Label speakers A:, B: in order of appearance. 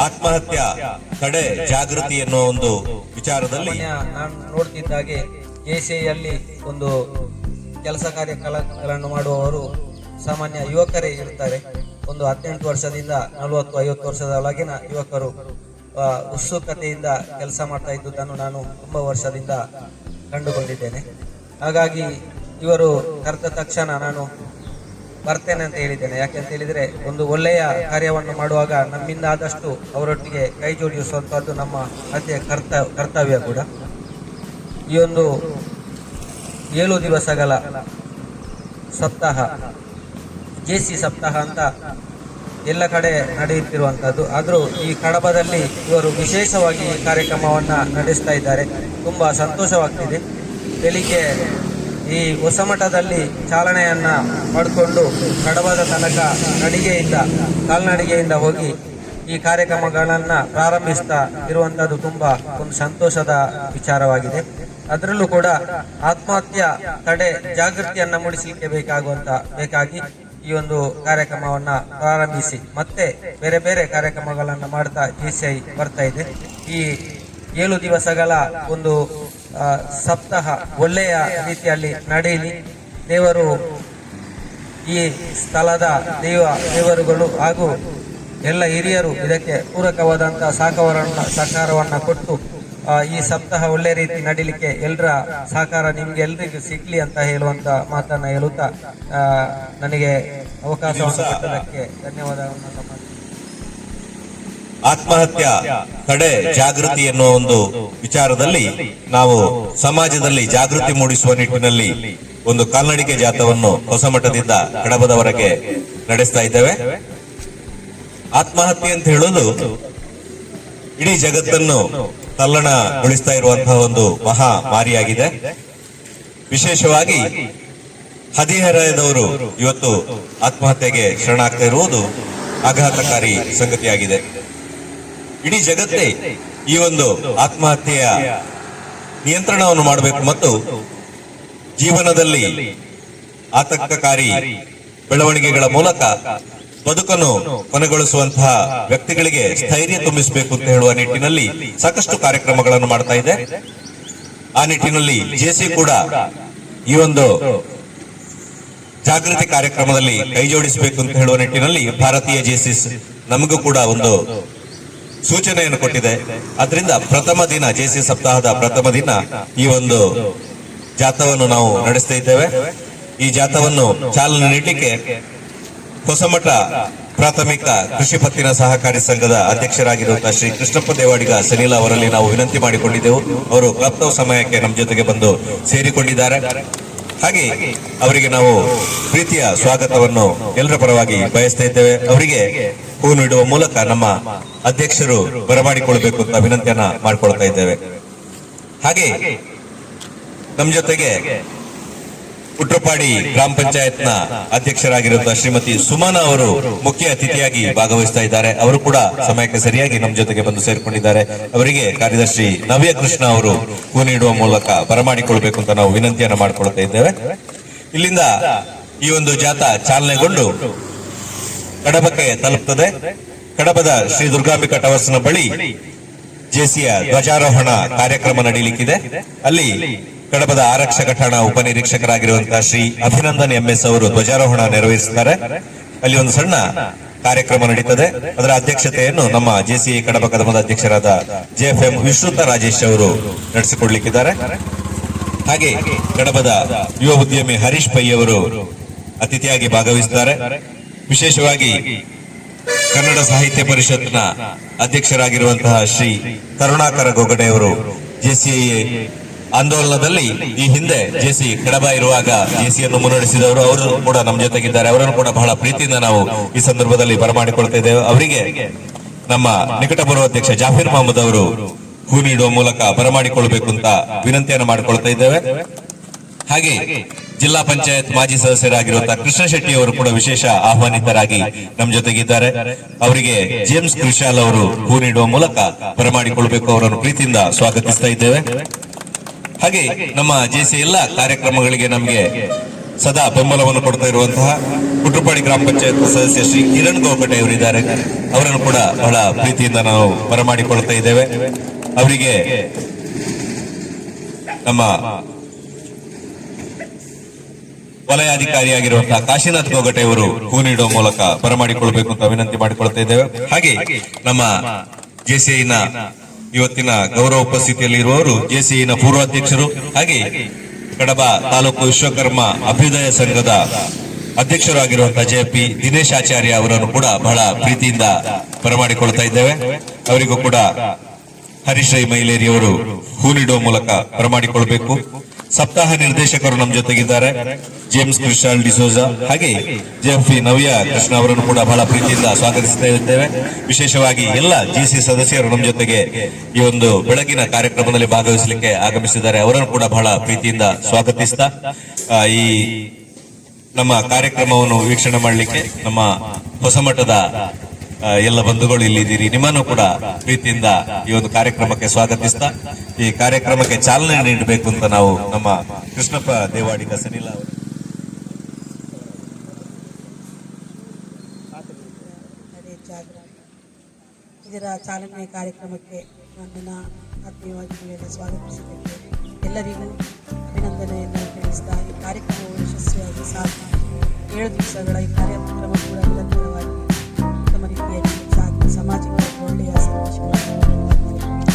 A: ಆತ್ಮಹತ್ಯಾ ತಡೆ ಜಾಗೃತಿ ಎನ್ನುವ ಒಂದು ವಿಚಾರದಲ್ಲಿ
B: ನಾನು ನೋಡ್ತಿದ್ದಾಗೆ ಎಸಿಐಯಲ್ಲಿ ಒಂದು ಕೆಲಸ ಕಾರ್ಯಗಳನ್ನು ಮಾಡುವವರು ಸಾಮಾನ್ಯ ಯುವಕರೇ ಇರ್ತಾರೆ ಒಂದು ಹದಿನೆಂಟು ವರ್ಷದಿಂದ ನಲವತ್ತು ಐವತ್ತು ವರ್ಷದ ಒಳಗಿನ ಯುವಕರು ಉತ್ಸುಕತೆಯಿಂದ ಕೆಲಸ ಮಾಡ್ತಾ ಇದ್ದುದನ್ನು ನಾನು ತುಂಬಾ ವರ್ಷದಿಂದ ಕಂಡುಕೊಂಡಿದ್ದೇನೆ. ಹಾಗಾಗಿ ಇವರು ಕರೆದ ತಕ್ಷಣ ನಾನು ಬರ್ತೇನೆ ಅಂತ ಹೇಳಿದ್ದೇನೆ. ಯಾಕೆಂತ ಹೇಳಿದ್ರೆ, ಒಂದು ಒಳ್ಳೆಯ ಕಾರ್ಯವನ್ನು ಮಾಡುವಾಗ ನಮ್ಮಿಂದ ಆದಷ್ಟು ಅವರೊಟ್ಟಿಗೆ ಕೈ ಜೋಡಿಸುವಂತಹದ್ದು ನಮ್ಮ ಅತಿಯ ಕರ್ತ, ಕರ್ತವ್ಯ ಕೂಡ. ಈ ಒಂದು ಏಳು ದಿವಸಗಳ ಸಪ್ತಾಹ ಜೆ ಸಿ ಸಪ್ತಾಹ ಅಂತ ಎಲ್ಲ ಕಡೆ ನಡೆಯುತ್ತಿರುವಂಥದ್ದು ಆದರೂ ಈ ಕಡಬದಲ್ಲಿ ಇವರು ವಿಶೇಷವಾಗಿ ಈ ಕಾರ್ಯಕ್ರಮವನ್ನು ನಡೆಸ್ತಾ ಇದ್ದಾರೆ. ತುಂಬ ಸಂತೋಷವಾಗ್ತಿದೆ. ಬೆಳಿಗ್ಗೆ ಈ ಹೊಸಮಠದಲ್ಲಿ ಚಾಲನೆಯನ್ನ ಪಡ್ಕೊಂಡು ಕಡವಾದ ತನಕ ನಡಿಗೆಯಿಂದ ಕಾಲ್ನಡಿಗೆಯಿಂದ ಹೋಗಿ ಈ ಕಾರ್ಯಕ್ರಮಗಳನ್ನು ಪ್ರಾರಂಭಿಸ್ತಾ ಇರುವಂಥದ್ದು ತುಂಬ ಒಂದು ಸಂತೋಷದ ವಿಚಾರವಾಗಿದೆ. ಅದರಲ್ಲೂ ಕೂಡ ಆತ್ಮಹತ್ಯೆ ತಡೆ ಜಾಗೃತಿಯನ್ನ ಮೂಡಿಸಲಿಕ್ಕೆ ಬೇಕಾಗುವಂತ, ಬೇಕಾಗಿ ಈ ಒಂದು ಕಾರ್ಯಕ್ರಮವನ್ನ ಪ್ರಾರಂಭಿಸಿ. ಮತ್ತೆ ಬೇರೆ ಬೇರೆ ಕಾರ್ಯಕ್ರಮಗಳನ್ನ ಮಾಡ್ತಾ ಜಿ ಸಿ ಐ ಬರ್ತಾ ಇದೆ. ಈ ಏಳು ದಿವಸಗಳ ಒಂದು ಸಪ್ತಾಹ ಒಳ್ಳೆಯ ರೀತಿಯಲ್ಲಿ ನಡೆಯಲಿ ದೇವರು ಈ ಸ್ಥಳದ ದೇವ ದೇವರುಗಳು ಹಾಗೂ ಎಲ್ಲ ಹಿರಿಯರು ಇದಕ್ಕೆ ಪೂರಕವಾದಂತಹ ಸಹಕಾರವನ್ನು ಸಹಕಾರವನ್ನ ಕೊಟ್ಟು ಈ ಸಪ್ತಾಹ ಒಳ್ಳೆ ರೀತಿ ನಡೀಲಿಕ್ಕೆ ಎಲ್ಲರ ಸಹಕಾರ ನಿಮ್ಗೆ ಎಲ್ರಿಗೂ ಸಿಗ್ಲಿ ಅಂತ ಹೇಳುವಂತ ಮಾತನ್ನ ಹೇಳುತ್ತಾ ನನಗೆ ಅವಕಾಶವನ್ನು ಕೊಟ್ಟದಕ್ಕೆ ಧನ್ಯವಾದವನ್ನು.
A: ಆತ್ಮಹತ್ಯಾ ತಡೆ ಜಾಗೃತಿ ಎನ್ನುವ ಒಂದು ವಿಚಾರದಲ್ಲಿ ನಾವು ಸಮಾಜದಲ್ಲಿ ಜಾಗೃತಿ ಮೂಡಿಸುವ ನಿಟ್ಟಿನಲ್ಲಿ ಒಂದು ಕಾಲ್ನಡಿಗೆ ಜಾಥವನ್ನು ಹೊಸಮಠದಿಂದ ಕಡಬದವರೆಗೆ ನಡೆಸ್ತಾ ಇದ್ದೇವೆ. ಆತ್ಮಹತ್ಯೆ ಅಂತ ಹೇಳೋದು ಇಡೀ ಜಗತ್ತನ್ನು ತಲ್ಲಣಗೊಳಿಸ್ತಾ ಇರುವಂತಹ ಒಂದು ಮಹಾ ಮಾರಿಯಾಗಿದೆ. ವಿಶೇಷವಾಗಿ ಹದಿಹರೆಯದವರು ಇವತ್ತು ಆತ್ಮಹತ್ಯೆಗೆ ಶರಣಾಗ್ತಾ ಇರುವುದು ಆಘಾತಕಾರಿ ಸಂಗತಿಯಾಗಿದೆ. ಇಡೀ ಜಗತ್ತೇ ಈ ಒಂದು ಆತ್ಮಹತ್ಯೆಯ ನಿಯಂತ್ರಣವನ್ನು ಮಾಡಬೇಕು ಮತ್ತು ಜೀವನದಲ್ಲಿ ಆತಂಕಕಾರಿ ಬೆಳವಣಿಗೆಗಳ ಮೂಲಕ ಬದುಕನ್ನು ಕೊನೆಗೊಳಿಸುವಂತಹ ವ್ಯಕ್ತಿಗಳಿಗೆ ಸ್ಥೈರ್ಯ ತುಂಬಿಸಬೇಕು ಅಂತ ಹೇಳುವ ನಿಟ್ಟಿನಲ್ಲಿ ಸಾಕಷ್ಟು ಕಾರ್ಯಕ್ರಮಗಳನ್ನು ಮಾಡ್ತಾ ಇದೆ. ಆ ನಿಟ್ಟಿನಲ್ಲಿ ಜೆಸಿ ಕೂಡ ಈ ಒಂದು ಜಾಗೃತಿ ಕಾರ್ಯಕ್ರಮದಲ್ಲಿ ಕೈಜೋಡಿಸಬೇಕು ಅಂತ ಹೇಳುವ ನಿಟ್ಟಿನಲ್ಲಿ ಭಾರತೀಯ ಜೆಸಿಸ್ ನಮಗೂ ಕೂಡ ಒಂದು ಸೂಚನೆಯನ್ನು ಕೊಟ್ಟಿದೆ. ಅದರಿಂದ ಪ್ರಥಮ ದಿನ, ಜೆಸಿ ಸಪ್ತಾಹದ ಪ್ರಥಮ ದಿನ ಈ ಒಂದು ಜಾಥವನ್ನು ನಾವು ನಡೆಸ್ತಾ ಇದ್ದೇವೆ. ಈ ಜಾಥವನ್ನು ಚಾಲನೆ ನೀಡಲಿಕ್ಕೆ ಹೊಸಮಠ ಪ್ರಾಥಮಿಕ ಕೃಷಿ ಪತ್ತಿನ ಸಹಕಾರಿ ಸಂಘದ ಅಧ್ಯಕ್ಷರಾಗಿರುವಂತಹ ಶ್ರೀ ಕೃಷ್ಣಪ್ಪ ದೇವಾಡಿಗ ಸನಿಲ ಅವರಲ್ಲಿ ನಾವು ವಿನಂತಿ ಮಾಡಿಕೊಂಡಿದ್ದೆವು. ಅವರು ಕ್ಲಬ್ತವ್ ಸಮಯಕ್ಕೆ ನಮ್ಮ ಜೊತೆಗೆ ಬಂದು ಸೇರಿಕೊಂಡಿದ್ದಾರೆ. ಹಾಗೆ ಅವರಿಗೆ ನಾವು ಪ್ರೀತಿಯ ಸ್ವಾಗತವನ್ನು ಎಲ್ಲರ ಪರವಾಗಿ ಬಯಸ್ತಾ ಇದ್ದೇವೆ. ಅವರಿಗೆ ಹೂ ನೀಡುವ ಮೂಲಕ ನಮ್ಮ ಅಧ್ಯಕ್ಷರು ಬರಮಾಡಿಕೊಳ್ಬೇಕು ಅಂತ ವಿನಂತಿಯನ್ನ ಮಾಡ್ಕೊಳ್ತಾ ಇದ್ದೇವೆ. ಹಾಗೆ ನಮ್ಮ ಜೊತೆಗೆ ಕುಟ್ರಪಾಡಿ ಗ್ರಾಮ ಪಂಚಾಯತ್ನ ಅಧ್ಯಕ್ಷರಾಗಿರುವಂತಹ ಶ್ರೀಮತಿ ಸುಮಾನ ಅವರು ಮುಖ್ಯ ಅತಿಥಿಯಾಗಿ ಭಾಗವಹಿಸ್ತಾ ಇದ್ದಾರೆ. ಅವರು ಕೂಡ ಸಮಯಕ್ಕೆ ಸರಿಯಾಗಿ ನಮ್ಮ ಜೊತೆಗೆ ಬಂದು ಸೇರಿಕೊಂಡಿದ್ದಾರೆ. ಅವರಿಗೆ ಕಾರ್ಯದರ್ಶಿ ನವ್ಯ ಕೃಷ್ಣ ಅವರು ಹೂ ನೀಡುವ ಮೂಲಕ ಬರಮಾಡಿಕೊಳ್ಬೇಕು ಅಂತ ನಾವು ವಿನಂತಿಯನ್ನ ಮಾಡಿಕೊಳ್ತಾ ಇದ್ದೇವೆ. ಇಲ್ಲಿಂದ ಈ ಒಂದು ಜಾಥಾ ಚಾಲನೆಗೊಂಡು ಕಡಬಕ್ಕೆ ತಲುಪುತ್ತದೆ ಕಡಬದ ಶ್ರೀ ದುರ್ಗಾಂಬಿಕಾ ಟವರ್ಸ್ನ ಬಳಿ ಜೆಸಿಯ ಧ್ವಜಾರೋಹಣ ಕಾರ್ಯಕ್ರಮ ನಡೀಲಿಕ್ಕಿದೆ. ಅಲ್ಲಿ ಕಡಬದ ಆರಕ್ಷಕ ಠಾಣಾ ಉಪನಿರೀಕ್ಷಕರಾಗಿರುವಂತಹ ಶ್ರೀ ಅಭಿನಂದನ್ ಎಂಎಸ್ ಅವರು ಧ್ವಜಾರೋಹಣ ನೆರವೇರಿಸುತ್ತಾರೆ. ಅಲ್ಲಿ ಒಂದು ಸಣ್ಣ ಕಾರ್ಯಕ್ರಮ ನಡೀತದೆ. ಅದರ ಅಧ್ಯಕ್ಷತೆಯನ್ನು ನಮ್ಮ ಜೆಸಿಐ ಕಡಬ ಕದಮದ ಅಧ್ಯಕ್ಷರಾದ ಜೆಎಫ್ಎಂ ವಿಶ್ರುತ ರಾಜೇಶ್ ಅವರು ನಡೆಸಿಕೊಡ್ಲಿಕ್ಕಿದ್ದಾರೆ ಹಾಗೆ ಕಡಬದ ಯುವ ಉದ್ಯಮಿ ಹರೀಶ್ ಪೈ ಅವರು ಅತಿಥಿಯಾಗಿ ಭಾಗವಹಿಸುತ್ತಾರೆ. ವಿಶೇಷವಾಗಿ ಕನ್ನಡ ಸಾಹಿತ್ಯ ಪರಿಷತ್ನ ಅಧ್ಯಕ್ಷರಾಗಿರುವಂತಹ ಶ್ರೀ ಕರುಣಾಕರ ಗೊಗಡೆ ಅವರು ಜೆಸಿಎ ಆಂದೋಲನದಲ್ಲಿ ಈ ಹಿಂದೆ ಜೆಸಿ ಕಡಬ ಇರುವಾಗ ಜೆಸಿಯನ್ನು ಮುನ್ನಡೆಸಿದವರು, ಅವರು ಕೂಡ ನಮ್ಮ ಜೊತೆಗಿದ್ದಾರೆ. ಅವರನ್ನು ಕೂಡ ಬಹಳ ಪ್ರೀತಿಯಿಂದ ನಾವು ಈ ಸಂದರ್ಭದಲ್ಲಿ ಬರಮಾಡಿಕೊಳ್ತಾ ಅವರಿಗೆ ನಮ್ಮ ನಿಕಟ ಪೂರ್ವಾಧ್ಯಕ್ಷ ಜಾಫೀರ್ ಮಹಮ್ಮದ್ ಅವರು ಹೂ ನೀಡುವ ಮೂಲಕ ಬರಮಾಡಿಕೊಳ್ಬೇಕು ಅಂತ ವಿನಂತಿಯನ್ನು ಮಾಡಿಕೊಳ್ತಾ ಇದ್ದೇವೆ. ಹಾಗೆ ಜಿಲ್ಲಾ ಪಂಚಾಯತ್ ಮಾಜಿ ಸದಸ್ಯರಾಗಿರುವಂತಹ ಕೃಷ್ಣ ಶೆಟ್ಟಿ ಅವರು ಕೂಡ ವಿಶೇಷ ಆಹ್ವಾನಿತರಾಗಿ ನಮ್ಮ ಜೊತೆಗಿದ್ದಾರೆ. ಅವರಿಗೆ ಜೇಮ್ಸ್ ಕೃಷಾಲ್ ಅವರು ಹೂ ನೀಡುವ ಮೂಲಕ ಬರಮಾಡಿಕೊಳ್ಬೇಕು ಅವರನ್ನು ಪ್ರೀತಿಯಿಂದ ಸ್ವಾಗತಿಸ್ತಾ ಇದ್ದೇವೆ. ಹಾಗೆ ನಮ್ಮ ಜೆಸಿ ಎಲ್ಲ ಕಾರ್ಯಕ್ರಮಗಳಿಗೆ ನಮಗೆ ಸದಾ ಬೆಂಬಲವನ್ನು ಕೊಡ್ತಾ ಇರುವಂತಹ ಕುಟ್ರುಪಾಡಿ ಗ್ರಾಮ ಪಂಚಾಯತ್ ಸದಸ್ಯ ಶ್ರೀ ಕಿರಣ್ ಗೋಕಟೆ ಅವರಿದ್ದಾರೆ. ಅವರನ್ನು ಕೂಡ ಬಹಳ ಪ್ರೀತಿಯಿಂದ ನಾವು ಬರಮಾಡಿಕೊಳ್ತಾ ಇದ್ದೇವೆ. ಅವರಿಗೆ ನಮ್ಮ ವಲಯಾಧಿಕಾರಿಯಾಗಿರುವಂತಹ ಕಾಶಿನಾಥ್ ಗೋಗಟೆ ಅವರು ಹೂ ನೀಡುವ ಮೂಲಕ ಬರಮಾಡಿಕೊಳ್ಬೇಕು ಅಂತ ವಿನಂತಿ ಮಾಡಿಕೊಳ್ತಾ ಇದ್ದೇವೆ. ಹಾಗೆ ನಮ್ಮ ಜೆಸಿಐನ ಇವತ್ತಿನ ಗೌರವ ಉಪಸ್ಥಿತಿಯಲ್ಲಿ ಇರುವವರು ಜೆಸಿಐನ ಪೂರ್ವಾಧ್ಯಕ್ಷರು, ಹಾಗೆ ಕಡಬ ತಾಲೂಕು ವಿಶ್ವಕರ್ಮ ಅಭ್ಯುದಯ ಸಂಘದ ಅಧ್ಯಕ್ಷರು ಆಗಿರುವಂತಹ ಜೆ ಪಿ ದಿನೇಶ್ ಆಚಾರ್ಯ ಅವರನ್ನು ಕೂಡ ಬಹಳ ಪ್ರೀತಿಯಿಂದ ಬರಮಾಡಿಕೊಳ್ತಾ ಇದ್ದೇವೆ. ಅವರಿಗೂ ಕೂಡ ಹರಿಶ್ರೈ ಮಹಿಳೆಯರಿಯವರು ಹೂ ನೀಡುವ ಮೂಲಕ ಬರಮಾಡಿಕೊಳ್ಬೇಕು. ಸಪ್ತಾಹ ನಿರ್ದೇಶಕರು ನಮ್ಮ ಜೊತೆಗಿದ್ದಾರೆ. ಜೇಮ್ಸ್ ಕ್ರಿಸ್ಟಾಲ್ ಡಿಸೋಜಾ ಹಾಗೆ ಜೆಫ್ರಿ ನವ್ಯ ಕೃಷ್ಣ ಅವರನ್ನು ಕೂಡ ಬಹಳ ಪ್ರೀತಿಯಿಂದ ಸ್ವಾಗತಿಸ್ತಾ ಇದ್ದೇವೆ ವಿಶೇಷವಾಗಿ ಎಲ್ಲ ಜಿಸಿ ಸದಸ್ಯರು ನಮ್ಮ ಜೊತೆಗೆ ಈ ಒಂದು ಬೆಳಗಿನ ಕಾರ್ಯಕ್ರಮದಲ್ಲಿ ಭಾಗವಹಿಸಲಿಕ್ಕೆ ಆಗಮಿಸಿದ್ದಾರೆ. ಅವರನ್ನು ಕೂಡ ಬಹಳ ಪ್ರೀತಿಯಿಂದ ಸ್ವಾಗತಿಸ್ತಾ ಈ ನಮ್ಮ ಕಾರ್ಯಕ್ರಮವನ್ನು ವೀಕ್ಷಣೆ ಮಾಡಲಿಕ್ಕೆ ನಮ್ಮ ಹೊಸಮಠದ ಎಲ್ಲ ಬಂಧುಗಳು ಇಲ್ಲಿದ್ದೀರಿ ನಿಮ್ಮನ್ನು ಕೂಡ ಪ್ರೀತಿಯಿಂದ ಈ ಒಂದು ಕಾರ್ಯಕ್ರಮಕ್ಕೆ ಸ್ವಾಗತಿಸ್ತಾ, ಈ ಕಾರ್ಯಕ್ರಮಕ್ಕೆ ಚಾಲನೆ ನೀಡಬೇಕು ಅಂತ ನಾವು ನಮ್ಮ ಕೃಷ್ಣಪ್ಪ ದೇವಾಡಿಗ ಸನಿಲ ಅವರು.
C: ಇದರ ಚಾಲನೆ ಕಾರ್ಯಕ್ರಮಕ್ಕೆ ನನ್ನನ್ನು ಆತ್ಮೀಯವಾಗಿ ನೀವೆಲ್ಲ ಸ್ವಾಗತಿಸಿದ್ದಕ್ಕೆ ಎಲ್ಲರಿಗೂ ಅಭಿನಂದನೆಯನ್ನು ತಿಳಿಸ್ತಾ, ಈ ಕಾರ್ಯಕ್ರಮವು ಯಶಸ್ವಿಯಾಗಿ ಸಾಧ್ಯ. ಏಳು ದಿವಸಗಳ ಈ ಕಾರ್ಯಕ್ರಮ ಕೂಡ ನಿರಂತರವಾಗಿ ರೀತಿಯಲ್ಲಿ ಸಾಗಿ ಸಮಾಜಕ್ಕೆ ಒಂದು ಒಳ್ಳೆಯ ಸಂದೇಶವನ್ನು ಬೆಳಗಲಿ ಅಂತ ಸಂದರ್ಭದಲ್ಲಿ